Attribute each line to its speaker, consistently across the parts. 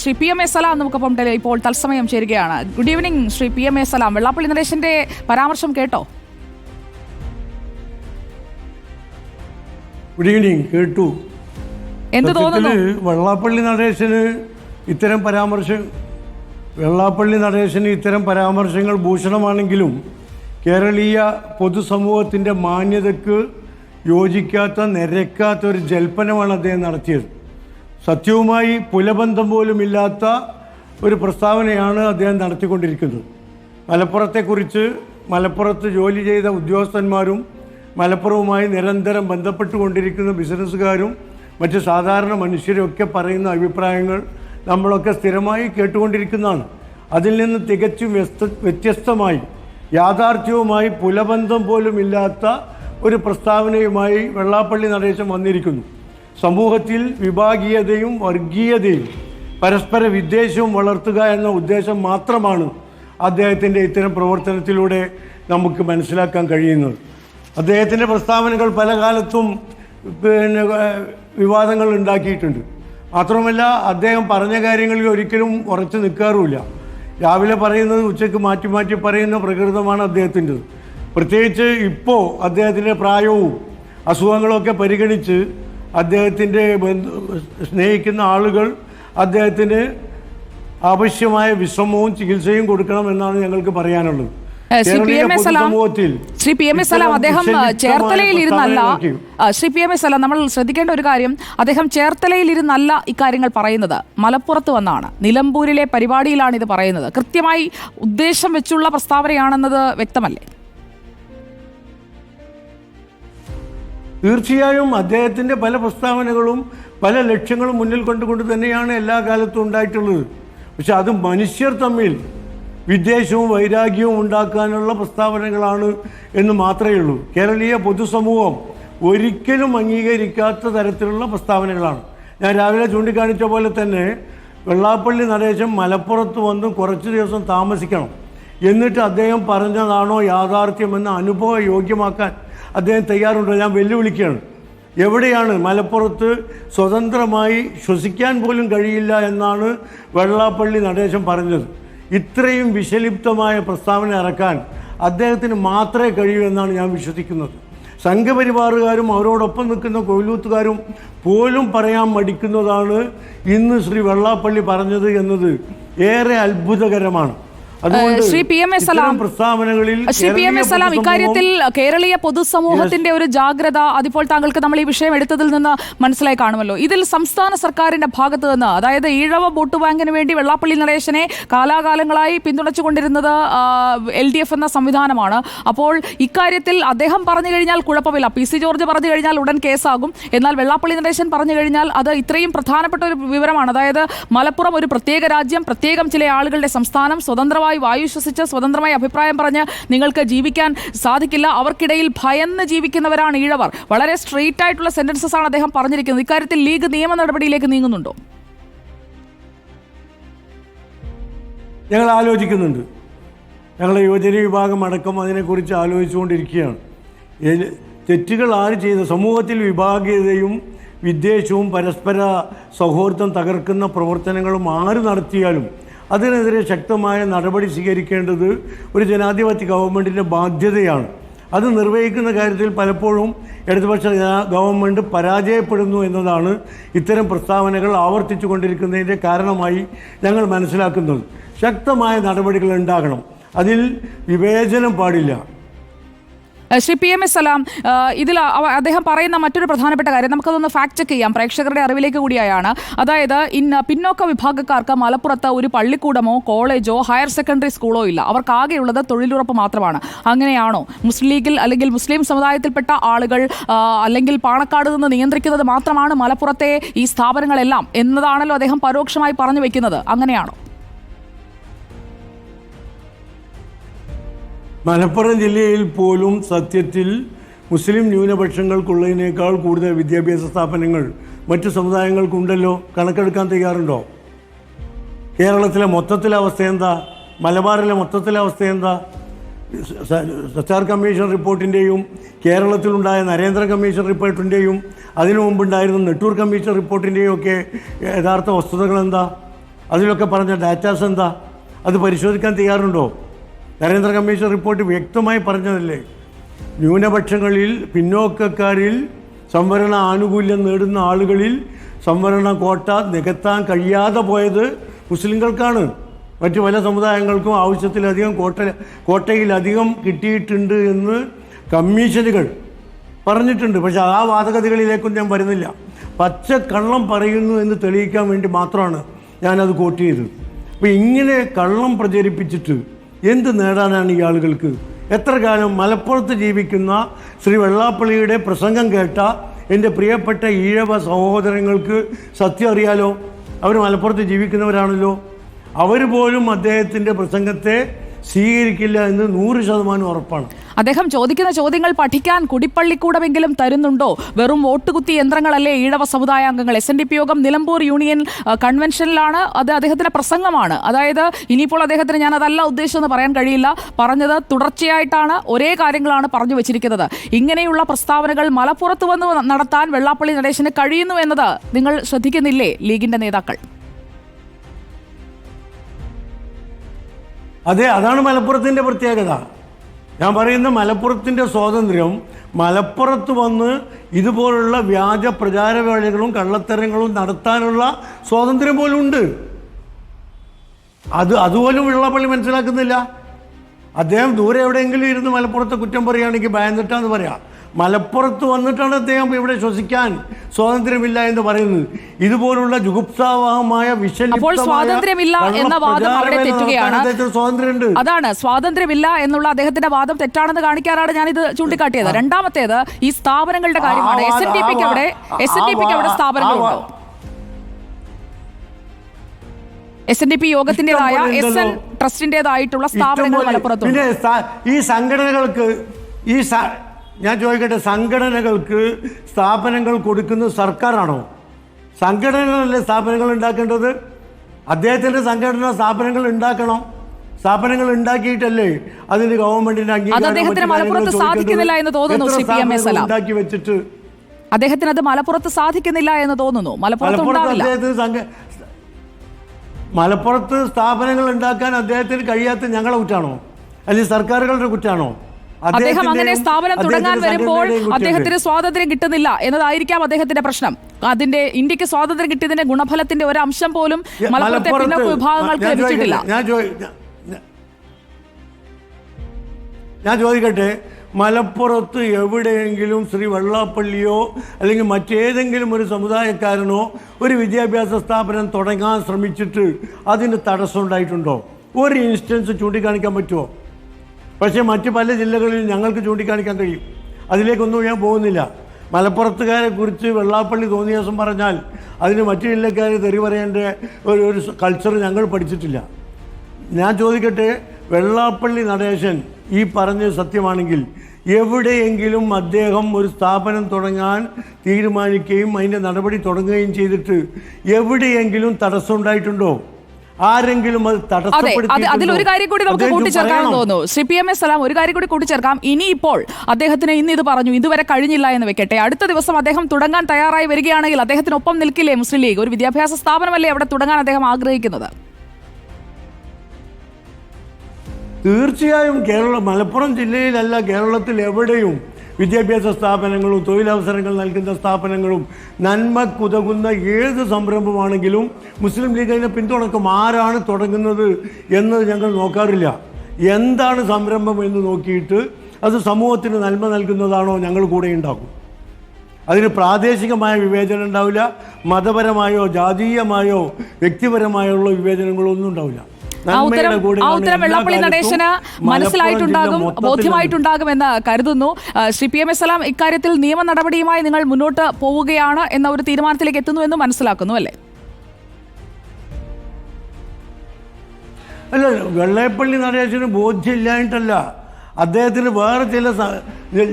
Speaker 1: Shri P M A Salam നമുക്കൊപ്പം ഇപ്പോൾ തത്സമയം ചേരുകയാണ്. Good evening Shri P M A Salam. Vellappally നരേശന്റെ പരാമർശം കേട്ടോ?
Speaker 2: ഗുഡ് ഈവനിങ് കേട്ടു.
Speaker 1: എന്ത് തോന്നുന്നു?
Speaker 2: വെള്ളാപ്പള്ളി നടേശന് ഇത്തരം പരാമർശം വെള്ളാപ്പള്ളി നടേശന് ഇത്തരം പരാമർശങ്ങൾ ഭൂഷണമാണെങ്കിലും കേരളീയ പൊതുസമൂഹത്തിന്റെ മാന്യതയ്ക്ക് യോജിക്കാത്ത നിരക്കാത്ത ഒരു ജൽപ്പനമാണ് അദ്ദേഹം നടത്തിയത്. സത്യവുമായി പുലബന്ധം പോലുമില്ലാത്ത ഒരു പ്രസ്താവനയാണ് അദ്ദേഹം നടത്തിക്കൊണ്ടിരിക്കുന്നത്. മലപ്പുറത്തെക്കുറിച്ച് മലപ്പുറത്ത് ജോലി ചെയ്ത ഉദ്യോഗസ്ഥന്മാരും മലപ്പുറവുമായി നിരന്തരം ബന്ധപ്പെട്ടുകൊണ്ടിരിക്കുന്ന ബിസിനസ്സുകാരും മറ്റ് സാധാരണ മനുഷ്യരൊക്കെ പറയുന്ന അഭിപ്രായങ്ങൾ നമ്മളൊക്കെ സ്ഥിരമായി കേട്ടുകൊണ്ടിരിക്കുന്നതാണ്. അതിൽ നിന്ന് തികച്ചും വ്യസ്ത വ്യത്യസ്തമായി യാഥാർത്ഥ്യവുമായി പുലബന്ധം പോലുമില്ലാത്ത ഒരു പ്രസ്താവനയുമായി വെള്ളാപ്പള്ളി നടേശം വന്നിരിക്കുന്നു. സമൂഹത്തിൽ വിഭാഗീയതയും വർഗീയതയും പരസ്പര വിദ്വേഷവും വളർത്തുക എന്ന ഉദ്ദേശം മാത്രമാണ് അദ്ദേഹത്തിന്റെ ഇത്തരം പ്രവർത്തനത്തിലൂടെ നമുക്ക് മനസ്സിലാക്കാൻ കഴിയുന്നത്. അദ്ദേഹത്തിന്റെ പ്രസ്താവനകൾ പല കാലത്തും പിന്നെ വിവാദങ്ങൾ ഉണ്ടാക്കിയിട്ടുണ്ട്. മാത്രമല്ല അദ്ദേഹം പറഞ്ഞ കാര്യങ്ങളിൽ ഒരിക്കലും ഉറച്ചു നിൽക്കാറുമില്ല. രാവിലെ പറയുന്നത് ഉച്ചയ്ക്ക് മാറ്റി മാറ്റി പറയുന്ന പ്രകൃതമാണ് അദ്ദേഹത്തിന്റെത്. പ്രത്യേകിച്ച് ഇപ്പോൾ അദ്ദേഹത്തിന്റെ പ്രായവും അസുഖങ്ങളൊക്കെ പരിഗണിച്ച് അദ്ദേഹത്തിന്റെ ബന്ധു സ്നേഹിക്കുന്ന ആളുകൾ അദ്ദേഹത്തിന് ആവശ്യമായ വിശ്രമവും ചികിത്സയും കൊടുക്കണം എന്നാണ് ഞങ്ങൾക്ക് പറയാനുള്ളത്.
Speaker 1: Shri P M
Speaker 2: S
Speaker 1: Salam Shri P M A Salam അദ്ദേഹം ചേർത്തലയിൽ ഇരുന്നല്ല Shri P M S Salam നമ്മൾ ശ്രദ്ധിക്കേണ്ട ഒരു കാര്യം അദ്ദേഹം ചേർത്തലയിൽ ഇരുന്നല്ല ഇക്കാര്യങ്ങൾ പറയുന്നത്. മലപ്പുറത്ത് വന്നാണ്. നിലമ്പൂരിലെ പരിപാടിയിലാണ് ഇത് പറയുന്നത്. കൃത്യമായി ഉദ്ദേശം വെച്ചുള്ള പ്രസ്താവനയാണെന്നത് വ്യക്തമല്ലേ?
Speaker 2: തീർച്ചയായും അദ്ദേഹത്തിന്റെ പല പ്രസ്താവനകളും പല ലക്ഷ്യങ്ങളും മുന്നിൽ കണ്ടുകൊണ്ട് തന്നെയാണ് എല്ലാ കാലത്തും ഉണ്ടായിട്ടുള്ളത്. പക്ഷെ അത് മനുഷ്യർ തമ്മിൽ വിദ്വേഷവും വൈരാഗ്യവും ഉണ്ടാക്കാനുള്ള പ്രസ്താവനകളാണ് എന്ന് മാത്രമേ ഉള്ളൂ. കേരളീയ പൊതുസമൂഹം ഒരിക്കലും അംഗീകരിക്കാത്ത തരത്തിലുള്ള പ്രസ്താവനകളാണ്. ഞാൻ രാവിലെ ചൂണ്ടിക്കാണിച്ച പോലെ തന്നെ വെള്ളാപ്പള്ളി നടേശൻ മലപ്പുറത്ത് വന്ന് കുറച്ച് ദിവസം താമസിക്കണം. എന്നിട്ട് അദ്ദേഹം പറഞ്ഞതാണോ യാഥാർത്ഥ്യമെന്ന് അനുഭവ യോഗ്യമാക്കാൻ അദ്ദേഹം തയ്യാറുണ്ടോ? ഞാൻ വെല്ലുവിളിക്കുകയാണ്. എവിടെയാണ് മലപ്പുറത്ത് സ്വതന്ത്രമായി ശ്വസിക്കാൻ പോലും കഴിയില്ല എന്നാണ് വെള്ളാപ്പള്ളി നടേശൻ പറഞ്ഞത്. ഇത്രയും വിഷലിപ്തമായ പ്രസ്താവന ഇറക്കാൻ അദ്ദേഹത്തിന് മാത്രമേ കഴിയൂ എന്നാണ് ഞാൻ വിശ്വസിക്കുന്നത്. സംഘപരിവാറുകാരും അവരോടൊപ്പം നിൽക്കുന്ന കൊയിലൂത്തുകാരും പോലും പറയാൻ മടിക്കുന്നതാണ് ഇന്ന് ശ്രീ വെള്ളാപ്പള്ളി പറഞ്ഞത് എന്നത് ഏറെ അത്ഭുതകരമാണ്.
Speaker 1: Shri P M
Speaker 2: S
Speaker 1: Salam
Speaker 2: പ്രസ്താവനകളിൽ
Speaker 1: Shri P M
Speaker 2: കേരളീയ
Speaker 1: എസ് സലാം ഇക്കാര്യത്തിൽ കേരളീയ പൊതുസമൂഹത്തിന്റെ ഒരു ജാഗ്രത അതിപ്പോൾ താങ്കൾക്ക് നമ്മൾ ഈ വിഷയം എടുത്തതിൽ നിന്ന് മനസ്സിലായി കാണുമല്ലോ. ഇതിൽ സംസ്ഥാന സർക്കാരിന്റെ ഭാഗത്ത് നിന്ന് അതായത് ഈഴവ വോട്ട് ബാങ്കിന് വേണ്ടി വെള്ളാപ്പള്ളി നടേശനെ കാലാകാലങ്ങളായി പിന്തുണച്ചുകൊണ്ടിരുന്നത് എൽ ഡി എഫ് എന്ന സംവിധാനമാണ്. അപ്പോൾ ഇക്കാര്യത്തിൽ അദ്ദേഹം പറഞ്ഞു കഴിഞ്ഞാൽ കുഴപ്പമില്ല. പി സി ജോർജ് പറഞ്ഞു കഴിഞ്ഞാൽ ഉടൻ കേസാകും. എന്നാൽ വെള്ളാപ്പള്ളി നടേശൻ പറഞ്ഞു കഴിഞ്ഞാൽ അത് ഇത്രയും പ്രധാനപ്പെട്ട ഒരു വിവരമാണ്. അതായത് മലപ്പുറം ഒരു പ്രത്യേക രാജ്യം പ്രത്യേകം ചില ആളുകളുടെ സംസ്ഥാനം സ്വതന്ത്രമായി വായു ശ്വസിച്ച് സ്വതന്ത്രമായി അഭിപ്രായം പറഞ്ഞ് നിങ്ങൾക്ക് ജീവിക്കാൻ സാധിക്കില്ല. അവർക്കിടയിൽ ഭയന്ന് ജീവിക്കുന്നവരാണ് ഈഴവർ. വളരെ സ്ട്രെയിറ്റ് ആയിട്ടുള്ള സെന്റൻസസ് ആണ് അദ്ദേഹം പറഞ്ഞിരിക്കുന്നത്. ഇക്കാര്യത്തിൽ ലീഗ് നിയമ നടപടിയിലേക്ക് നീങ്ങുന്നുണ്ടോ?
Speaker 2: ഞങ്ങൾ ആലോചിക്കുന്നുണ്ട്. ഞങ്ങൾ യുവജന വിഭാഗം അടക്കം അതിനെക്കുറിച്ച് ആലോചിച്ചുകൊണ്ടിരിക്കുകയാണ്. തെറ്റുകൾ ആര് ചെയ്ത സമൂഹത്തിൽ വിഭാഗീയതയും വിദ്വേഷവും പരസ്പര സൗഹൃദം തകർക്കുന്ന പ്രവർത്തനങ്ങളും ആര് നടത്തിയാലും അതിനെതിരെ ശക്തമായ നടപടി സ്വീകരിക്കേണ്ടത് ഒരു ജനാധിപത്യ ഗവൺമെന്റിന്റെ ബാധ്യതയാണ്. അത് നിർവഹിക്കുന്ന കാര്യത്തിൽ പലപ്പോഴും ഇടതുപക്ഷ ഗവൺമെന്റ് പരാജയപ്പെടുന്നു എന്നതാണ് ഇത്തരം പ്രസ്താവനകൾ ആവർത്തിച്ചു കൊണ്ടിരിക്കുന്നതിന്റെ കാരണമായി ഞങ്ങൾ മനസ്സിലാക്കുന്നത്. ശക്തമായ നടപടികൾ ഉണ്ടാകണം. അതിൽ വിവേചനം പാടില്ല.
Speaker 1: Shri P M S Salam ഇതിൽ അദ്ദേഹം പറയുന്ന മറ്റൊരു പ്രധാനപ്പെട്ട കാര്യം നമുക്കതൊന്ന് ഫാക്ട് ചെക്ക് ചെയ്യാം. പ്രേക്ഷകരുടെ അറിവിലേക്ക് കൂടിയായാണ് അതായത് ഇന്ന് പിന്നോക്ക വിഭാഗക്കാർക്ക് മലപ്പുറത്ത് ഒരു പള്ളിക്കൂടമോ കോളേജോ ഹയർ സെക്കൻഡറി സ്കൂളോ ഇല്ല. അവർക്ക് ആകെയുള്ളത് തൊഴിലുറപ്പ് മാത്രമാണ്. അങ്ങനെയാണോ? മുസ്ലിം ലീഗിൽ അല്ലെങ്കിൽ മുസ്ലിം സമുദായത്തിൽപ്പെട്ട ആളുകൾ അല്ലെങ്കിൽ പാണക്കാട് നിന്ന് നിയന്ത്രിക്കുന്നത് മാത്രമാണ് മലപ്പുറത്തെ ഈ സ്ഥാപനങ്ങളെല്ലാം എന്നതാണല്ലോ അദ്ദേഹം പരോക്ഷമായി പറഞ്ഞു വെക്കുന്നത്. അങ്ങനെയാണോ?
Speaker 2: മലപ്പുറം ജില്ലയിൽ പോലും സത്യത്തിൽ മുസ്ലിം ന്യൂനപക്ഷങ്ങൾക്കുള്ളതിനേക്കാൾ കൂടുതൽ വിദ്യാഭ്യാസ സ്ഥാപനങ്ങൾ മറ്റു സമുദായങ്ങൾക്കുണ്ടല്ലോ കണക്കെടുക്കാൻ തയ്യാറുണ്ടോ കേരളത്തിലെ മൊത്തത്തിലെ അവസ്ഥ എന്താ മലബാറിലെ മൊത്തത്തിലെ അവസ്ഥ എന്താ സച്ചാർ കമ്മീഷൻ റിപ്പോർട്ടിന്റെയും കേരളത്തിലുണ്ടായ നരേന്ദ്ര കമ്മീഷൻ റിപ്പോർട്ടിന്റെയും അതിനു മുമ്പുണ്ടായിരുന്ന നെട്ടൂർ കമ്മീഷൻ റിപ്പോർട്ടിന്റെയും ഒക്കെ യഥാർത്ഥ വസ്തുതകൾ എന്താ അതിലൊക്കെ പറഞ്ഞ ഡാറ്റാസ് എന്താ അത് പരിശോധിക്കാൻ തയ്യാറുണ്ടോ നരേന്ദ്ര കമ്മീഷൻ റിപ്പോർട്ട് വ്യക്തമായി പറഞ്ഞതല്ലേ? ന്യൂനപക്ഷങ്ങളിൽ പിന്നോക്കക്കാരിൽ സംവരണ ആനുകൂല്യം നേടുന്ന ആളുകളിൽ സംവരണ കോട്ട നികത്താൻ കഴിയാതെ പോയത് മുസ്ലിങ്ങൾക്കാണ്. മറ്റു പല സമുദായങ്ങൾക്കും ആവശ്യത്തിലധികം കോട്ട കോട്ടയിലധികം കിട്ടിയിട്ടുണ്ട് എന്ന് കമ്മീഷനുകൾ പറഞ്ഞിട്ടുണ്ട്. പക്ഷേ ആ വാദഗതികളിലേക്കും ഞാൻ വരുന്നില്ല. പച്ച കള്ളം പറയുന്നു എന്ന് തെളിയിക്കാൻ വേണ്ടി മാത്രമാണ് ഞാനത് കോട്ട് ചെയ്തത്. അപ്പോൾ ഇങ്ങനെ കള്ളം പ്രചരിപ്പിച്ചിട്ട് എന്ത് നേടാനാണ് ഈ ആളുകൾക്ക്? എത്ര കാലം മലപ്പുറത്ത് ജീവിക്കുന്ന ശ്രീ വെള്ളാപ്പള്ളിയുടെ പ്രസംഗം കേട്ട എന്റെ പ്രിയപ്പെട്ട ഈഴവ സഹോദരങ്ങൾക്ക് സത്യം അറിയാലോ? അവർ മലപ്പുറത്ത് ജീവിക്കുന്നവരാണല്ലോ. അവർ പോലും അദ്ദേഹത്തിന്റെ പ്രസംഗത്തെ സ്വീകരിക്കില്ല എന്ന് നൂറ് ശതമാനം ഉറപ്പാണ്.
Speaker 1: അദ്ദേഹം ചോദിക്കുന്ന ചോദ്യങ്ങൾ പഠിക്കാൻ കുടിപ്പള്ളിക്കൂടമെങ്കിലും തരുന്നുണ്ടോ? വെറും വോട്ടുകുത്തി യന്ത്രങ്ങളല്ലേ ഈഴവ സമുദായ അംഗങ്ങൾ? എസ് എൻ ഡി പി യോഗം നിലമ്പൂർ യൂണിയൻ കൺവെൻഷനിലാണ് അത് അദ്ദേഹത്തിന്റെ പ്രസംഗമാണ്. അതായത് ഇനിയിപ്പോൾ അദ്ദേഹത്തിന് ഞാൻ അതല്ല ഉദ്ദേശിച്ചെന്ന് പറയാൻ കഴിയില്ല. പറഞ്ഞത് തുടർച്ചയായിട്ടാണ് ഒരേ കാര്യങ്ങളാണ് പറഞ്ഞു വെച്ചിരിക്കുന്നത്. ഇങ്ങനെയുള്ള പ്രസ്താവനകൾ മലപ്പുറത്ത് വന്ന് നടത്താൻ വെള്ളാപ്പള്ളി നടേശന് കഴിയുന്നു എന്നത് നിങ്ങൾ ശ്രദ്ധിക്കുന്നില്ലേ ലീഗിന്റെ നേതാക്കൾ?
Speaker 2: അതെ അതാണ് മലപ്പുറത്തിന്റെ പ്രത്യേകത. ഞാൻ പറയുന്ന മലപ്പുറത്തിന്റെ സ്വാതന്ത്ര്യം മലപ്പുറത്ത് വന്ന് ഇതുപോലുള്ള വ്യാജ പ്രചാരവേളകളും കള്ളത്തരങ്ങളും നടത്താനുള്ള സ്വാതന്ത്ര്യം പോലും ഉണ്ട്. അത് അതുപോലും വെള്ളപ്പള്ളി മനസ്സിലാക്കുന്നില്ല. അദ്ദേഹം ദൂരെ എവിടെയെങ്കിലും ഇരുന്ന് മലപ്പുറത്തെ കുറ്റം പറയുകയാണെങ്കിൽ ഭയന്നിട്ടാന്ന് പറയാം. മലപ്പുറത്ത് വന്നിട്ടാണ് അദ്ദേഹം ഇവിടെ ശ്വസിക്കാൻ സ്വാതന്ത്ര്യമില്ല എന്ന് പറയുന്നത്. ഇതുപോലുള്ള ജുഗുപ്സാവഹമായ
Speaker 1: സ്വാതന്ത്ര്യമില്ല എന്ന വാദം അവിടെ തെറ്റുകയാണ്.
Speaker 2: സ്വാതന്ത്ര്യമുണ്ട്.
Speaker 1: അതാണ് സ്വാതന്ത്ര്യമില്ല എന്നുള്ള അദ്ദേഹത്തിന്റെ വാദം തെറ്റാണെന്ന് കാണിക്കാനാണ് ഞാൻ ഇത് ചൂണ്ടിക്കാട്ടിയത് രണ്ടാമത്തേത് ഈ സ്ഥാപനങ്ങളുടെ കാര്യമാണ്. എസ് എൻ ഡി പിക്ക് അവിടെ എസ് എൻ ഡി പിക്ക് അവിടെ സ്ഥാപനങ്ങളുണ്ടോ. എസ് എൻ ഡി പി യോഗത്തിന്റേതായ എസ് എൻ. ട്രസ്റ്റിന്റേതായിട്ടുള്ള സ്ഥാപനങ്ങൾ. മലപ്പുറത്തുണ്ട്.
Speaker 2: ഈ സംഘടനകൾക്ക് ഈ ഞാൻ ചോദിക്കട്ടെ സംഘടനകൾക്ക് സ്ഥാപനങ്ങൾ കൊടുക്കുന്നത് സർക്കാരാണോ? സംഘടനകളല്ലേ സ്ഥാപനങ്ങൾ ഉണ്ടാക്കേണ്ടത്? അദ്ദേഹത്തിന്റെ സംഘടന സ്ഥാപനങ്ങൾ ഉണ്ടാക്കണം? സ്ഥാപനങ്ങൾ ഉണ്ടാക്കിയിട്ടല്ലേ അതിന് ഗവൺമെന്റിന്റെ അംഗീകാരം. ഉണ്ടാക്കി വെച്ചിട്ട്?
Speaker 1: അദ്ദേഹത്തിന് അത് മലപ്പുറത്ത് സാധിക്കുന്നില്ല എന്ന് തോന്നുന്നു. മലപ്പുറത്ത്
Speaker 2: മലപ്പുറത്ത് സ്ഥാപനങ്ങൾ ഉണ്ടാക്കാൻ അദ്ദേഹത്തിന് കഴിയാത്ത ഞങ്ങളെ കുറ്റാണോ? അല്ലെങ്കിൽ സർക്കാരുകളുടെ കുറ്റാണോ?
Speaker 1: അദ്ദേഹം അങ്ങനെ സ്ഥാപനം തുടങ്ങാൻ വരുമ്പോൾ അദ്ദേഹത്തിന് സ്വാതന്ത്ര്യം കിട്ടുന്നില്ല എന്നതായിരിക്കാം അദ്ദേഹത്തിന്റെ പ്രശ്നം. അതിന്റെ ഇന്ത്യയ്ക്ക് സ്വാതന്ത്ര്യം കിട്ടിയതിന്റെ ഗുണഫലത്തിന്റെ ഒരു അംശം പോലും മലപ്പുറത്തെ പിന്നോക്ക വിഭാഗങ്ങൾക്ക്
Speaker 2: ഞാൻ
Speaker 1: ലഭിച്ചിട്ടില്ല.
Speaker 2: ഞാൻ ചോദിക്കട്ടെ മലപ്പുറത്ത് എവിടെയെങ്കിലും ശ്രീ വെള്ളാപ്പള്ളിയോ അല്ലെങ്കിൽ മറ്റേതെങ്കിലും ഒരു സമുദായക്കാരനോ ഒരു വിദ്യാഭ്യാസ സ്ഥാപനം തുടങ്ങാൻ ശ്രമിച്ചിട്ട് അതിന് തടസ്സം ഉണ്ടായിട്ടുണ്ടോ ഒരു ഇൻസ്റ്റൻസ് ചൂണ്ടിക്കാണിക്കാൻ പറ്റുമോ? പക്ഷേ മറ്റ് പല ജില്ലകളിലും ഞങ്ങൾക്ക് ചൂണ്ടിക്കാണിക്കാൻ കഴിയും. അതിലേക്കൊന്നും ഞാൻ പോകുന്നില്ല. മലപ്പുറത്തുകാരെ കുറിച്ച് വെള്ളാപ്പള്ളി തോന്നിയ ദിവസം പറഞ്ഞാൽ അതിന് മറ്റു ജില്ലക്കാരെ തെറി പറയേണ്ട ഒരു ഒരു കൾച്ചർ ഞങ്ങൾ പഠിച്ചിട്ടില്ല. ഞാൻ ചോദിക്കട്ടെ വെള്ളാപ്പള്ളി നടേശൻ ഈ പറഞ്ഞ സത്യമാണെങ്കിൽ എവിടെയെങ്കിലും അദ്ദേഹം ഒരു സ്ഥാപനം തുടങ്ങാൻ തീരുമാനിക്കുകയും അതിന്റെ നടപടി തുടങ്ങുകയും ചെയ്തിട്ട് എവിടെയെങ്കിലും തടസ്സം ഉണ്ടായിട്ടുണ്ടോ ആരെങ്കിലും അത്?
Speaker 1: അതിലൊരു കാര്യം കൂടി നമുക്ക്
Speaker 2: അദ്ദേഹം
Speaker 1: കൂട്ടിച്ചേർക്കാമെന്ന് തോന്നുന്നു. Shri P M S Salam ഒരു കാര്യം കൂടി കൂട്ടിച്ചേർക്കാം. ഇനിയിപ്പോൾ അദ്ദേഹത്തിന് ഇന്ന് ഇത് പറഞ്ഞു ഇതുവരെ കഴിഞ്ഞില്ല എന്ന് വെക്കട്ടെ. അടുത്ത ദിവസം അദ്ദേഹം തുടങ്ങാൻ തയ്യാറായി വരികയാണെങ്കിൽ അദ്ദേഹത്തിനൊപ്പം നിൽക്കില്ലേ മുസ്ലിം ലീഗ്? ഒരു വിദ്യാഭ്യാസ സ്ഥാപനമല്ലേ അവിടെ തുടങ്ങാൻ അദ്ദേഹം ആഗ്രഹിക്കുന്നത്?
Speaker 2: തീർച്ചയായും കേരള മലപ്പുറം ജില്ലയിലല്ല കേരളത്തിൽ എവിടെയും വിദ്യാഭ്യാസ സ്ഥാപനങ്ങളും തൊഴിലവസരങ്ങൾ നൽകുന്ന സ്ഥാപനങ്ങളും നന്മ നന്മക്കുതകുന്ന ഏത് സംരംഭമാണെങ്കിലും മുസ്ലിം ലീഗ് അതിനെ പിന്തുണക്കും ആരാണ് തുടങ്ങുന്നത് എന്ന് ഞങ്ങൾ നോക്കാറില്ല. എന്താണ് സംരംഭം എന്ന് നോക്കിയിട്ട് അത് സമൂഹത്തിന് നന്മ നൽകുന്നതാണോ ഞങ്ങൾ കൂടെ ഉണ്ടാക്കും. അതിന് പ്രാദേശികമായ വിവേചനം ഉണ്ടാവില്ല മതപരമായോ ജാതീയമായോ വ്യക്തിപരമായോ ഉള്ള വിവേചനങ്ങളോ ഒന്നും ഉണ്ടാവില്ല.
Speaker 1: ആ ഉത്തരം
Speaker 2: വെള്ളപ്പള്ളി
Speaker 1: ആ ഉത്തരം വെള്ളാപ്പള്ളി നടേശന് മനസ്സിലായിട്ടുണ്ടാകും
Speaker 2: ബോധ്യമായിട്ടുണ്ടാകും എന്ന്
Speaker 1: ബോധ്യമായിട്ടുണ്ടാകുമെന്ന് കരുതുന്നു. Shri P M S Salam ഇക്കാര്യത്തിൽ നിയമ നടപടിയുമായി നിങ്ങൾ മുന്നോട്ട് പോവുകയാണ് എന്ന ഒരു തീരുമാനത്തിലേക്ക് എത്തുന്നു എന്ന് മനസ്സിലാക്കുന്നു അല്ലേ?
Speaker 2: അല്ല വെള്ളയപ്പള്ളി നടേശന് ബോധ്യമില്ലായിട്ടല്ല അദ്ദേഹത്തിന് വേറെ ചില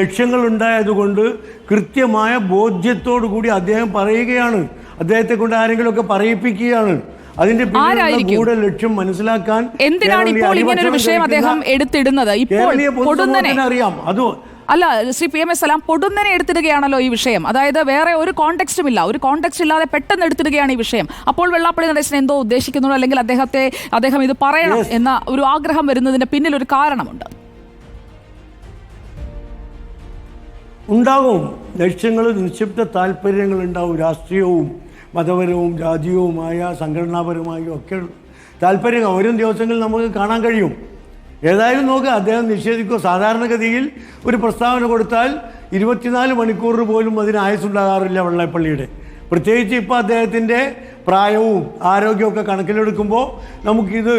Speaker 2: ലക്ഷ്യങ്ങൾ ഉണ്ടായതുകൊണ്ട് കൃത്യമായ ബോധ്യത്തോടു കൂടി അദ്ദേഹം പറയുകയാണ്. അദ്ദേഹത്തെ കൊണ്ട് ആരെങ്കിലുമൊക്കെ പറയിപ്പിക്കുകയാണ്. അതിന്റെ കൂടുതൽ? ലക്ഷ്യം മനസ്സിലാക്കാൻ
Speaker 1: എന്തിനാണ് ഇപ്പോൾ ഇങ്ങനെ ഒരു വിഷയം അദ്ദേഹം എടുത്തിടുന്നത്? ഇപ്പോൾ പൊടുന്നനെ.
Speaker 2: അറിയാം. അത്
Speaker 1: അല്ല Shri P M S Salam പൊടുന്നനെ എടുത്തിടുകയാണല്ലോ ഈ വിഷയം. അതായത് വേറെ ഒരു കോണ്ടെക്സ്റ്റും ഇല്ല. ഒരു കോണ്ടെക്സ്റ്റ് ഇല്ലാതെ പെട്ടെന്ന് എടുത്തിടുകയാണ് ഈ വിഷയം. അപ്പോൾ വെള്ളാപ്പള്ളി നടേശൻ എന്തോ ഉദ്ദേശിക്കുന്നു അല്ലെങ്കിൽ അദ്ദേഹത്തെ അദ്ദേഹം ഇത് പറയണം എന്ന ഒരു ആഗ്രഹം വരുന്നതിന്റെ പിന്നിൽ ഒരു കാരണമുണ്ട്.
Speaker 2: ഉണ്ടാകും. ലക്ഷ്യങ്ങൾ നിക്ഷിപ്ത താല്പര്യങ്ങൾ ഉണ്ടാവും. രാഷ്ട്രീയവും മതപരവും രാജ്യവുമായ സംഘടനാപരമായും ഒക്കെ താല്പര്യം ഓരോ ദിവസങ്ങളിൽ നമുക്ക് കാണാൻ കഴിയും. ഏതായാലും നോക്കുക അദ്ദേഹം നിഷേധിക്കുക സാധാരണഗതിയിൽ ഒരു പ്രസ്താവന കൊടുത്താൽ ഇരുപത്തിനാല് മണിക്കൂർ പോലും അതിന് ആയുസ്സുണ്ടാകാറില്ല വെള്ളപ്പള്ളിയുടെ. പ്രത്യേകിച്ച് ഇപ്പോൾ അദ്ദേഹത്തിന്റെ പ്രായവും ആരോഗ്യമൊക്കെ കണക്കിലെടുക്കുമ്പോൾ നമുക്കിത്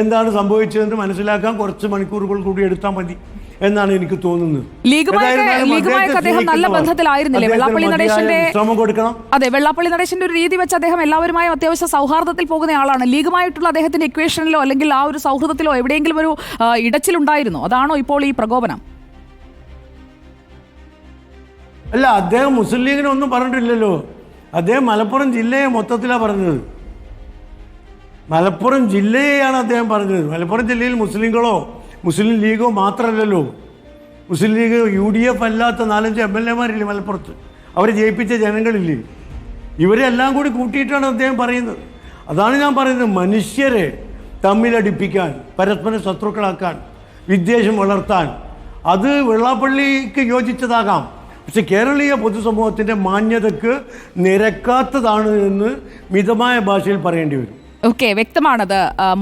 Speaker 2: എന്താണ് സംഭവിച്ചതെന്ന് മനസ്സിലാക്കാൻ കുറച്ച് മണിക്കൂറുകൾ കൂടി എടുത്താൽ മതി. എന്നാണ് എനിക്ക് തോന്നുന്നത്.
Speaker 1: ലീഗുമായൊക്കെ- അദ്ദേഹം നല്ല ബന്ധത്തിലായിരുന്നില്ലേ? വെള്ളാപ്പള്ളി നടേശന്റെ-
Speaker 2: ശ്രമം കൊടുക്കണം.
Speaker 1: അതെ വെള്ളാപ്പള്ളി നടേശന്റെ ഒരു രീതി വെച്ച് അദ്ദേഹം എല്ലാവരുമായും അത്യാവശ്യം സൗഹാർദ്ദത്തിൽ പോകുന്ന ആളാണ്. ലീഗുമായിട്ടുള്ള അദ്ദേഹത്തിന്റെ ഇക്വേഷനിലോ അല്ലെങ്കിൽ ആ ഒരു സൗഹൃദത്തിലോ എവിടെയെങ്കിലും ഒരു ഇടച്ചിലുണ്ടായിരുന്നോ? അതാണോ ഇപ്പോൾ ഈ പ്രകോപനം?
Speaker 2: അല്ല അദ്ദേഹം മുസ്ലിം ലീഗിനൊന്നും പറഞ്ഞിട്ടില്ലല്ലോ. അദ്ദേഹം മലപ്പുറം ജില്ലയെ മൊത്തത്തിലാണ് പറഞ്ഞത്. മലപ്പുറം ജില്ലയെയാണ് അദ്ദേഹം പറഞ്ഞത്. മലപ്പുറം ജില്ലയിൽ മുസ്ലിങ്ങളോ മുസ്ലിം ലീഗ് മാത്രമല്ലല്ലോ. Muslim League U D F അല്ലാത്ത നാലഞ്ച് എം എൽ എമാരില്ലേ മലപ്പുറത്ത്? അവരെ ജയിപ്പിച്ച ജനങ്ങളില്ലേ? ഇവരെല്ലാം കൂടി കൂട്ടിയിട്ടാണ് അദ്ദേഹം പറയുന്നത്. അതാണ് ഞാൻ പറയുന്നത്. മനുഷ്യരെ തമ്മിലടിപ്പിക്കാൻ പരസ്പരം ശത്രുക്കളാക്കാൻ വിദ്വേഷം വളർത്താൻ. അത് വെള്ളാപ്പള്ളിക്ക് യോജിച്ചതാകാം. പക്ഷെ കേരളീയ പൊതുസമൂഹത്തിന്റെ മാന്യതക്ക് നിരക്കാത്തതാണ് എന്ന് മിതമായ ഭാഷയിൽ പറയേണ്ടി വരും.
Speaker 1: ഓക്കെ വ്യക്തമാണത്.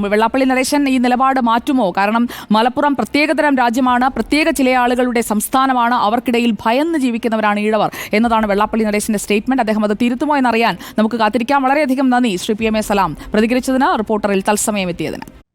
Speaker 1: വെള്ളാപ്പള്ളി നരേശൻ ഈ നിലപാട് മാറ്റുമോ? കാരണം മലപ്പുറം പ്രത്യേകതരം രാജ്യമാണ് പ്രത്യേക ചില ആളുകളുടെ സംസ്ഥാനമാണ് അവർക്കിടയിൽ ഭയന്ന് ജീവിക്കുന്നവരാണ് ഈഴവർ എന്നതാണ് വെള്ളാപ്പള്ളി നരേശന്റെ സ്റ്റേറ്റ്മെന്റ്. അദ്ദേഹം അത് തിരുത്തുമോ എന്നറിയാൻ നമുക്ക് കാത്തിരിക്കാം. വളരെയധികം നന്ദി. Shri P M A Salam. പ്രതികരിച്ചതിന് റിപ്പോർട്ടറിൽ തത്സമയം എത്തിയതിന്